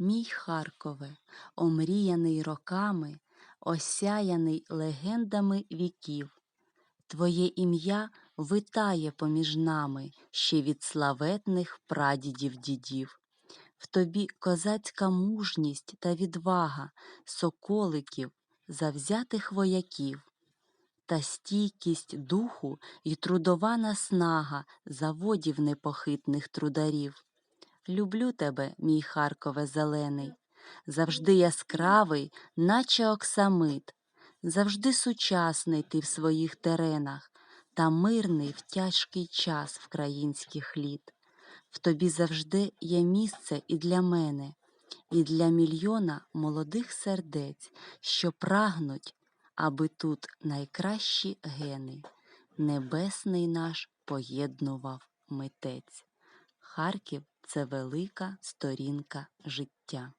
Мій Харкове, омріяний роками, осяяний легендами віків, Твоє ім'я витає поміж нами ще від славетних прадідів дідів. В тобі козацька мужність та відвага соколиків, завзятих вояків, та стійкість духу й трудова наснага заводів непохитних трударів. Люблю тебе, мій Харкове зелений, завжди яскравий, наче оксамит, завжди сучасний ти в своїх теренах та мирний в тяжкий час вкраїнських літ. В тобі завжди є місце і для мене, і для мільйона молодих сердець, що прагнуть, аби тут найкращі гени небесний наш поєднував митець. Харків це велика сторінка життя.